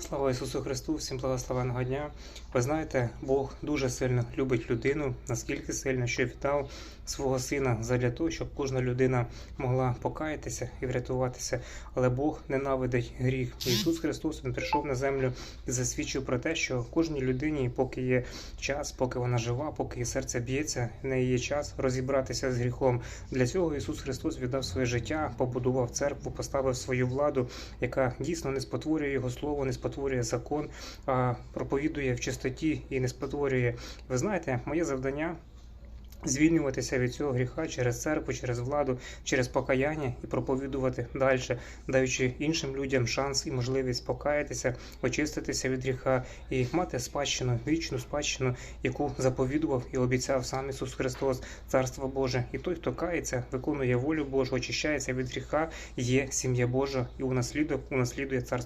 Слава Ісусу Христу, всім благословенного дня. Ви знаєте, Бог дуже сильно любить людину, наскільки сильно, що віддав свого сина задля того, щоб кожна людина могла покаятися і врятуватися. Але Бог ненавидить гріх. Ісус Христос Він прийшов на землю і засвідчив про те, що кожній людині, поки є час, поки вона жива, поки її серце б'ється, в неї є час розібратися з гріхом. Для цього Ісус Христос віддав своє життя, побудував церкву, поставив свою владу, яка дійсно не спотворює його слово, не спотворює закон, а проповідує в чистоті і не спотворює. Ви знаєте, моє завдання. Звільнюватися від цього гріха через церкву, через владу, через покаяння і проповідувати далі, даючи іншим людям шанс і можливість покаятися, очиститися від гріха і мати спадщину, вічну спадщину, яку заповідував і обіцяв сам Ісус Христос, Царство Боже. І той, хто кається, виконує волю Божу, очищається від гріха, є сім'я Божа і унаслідує, унаслідує Царство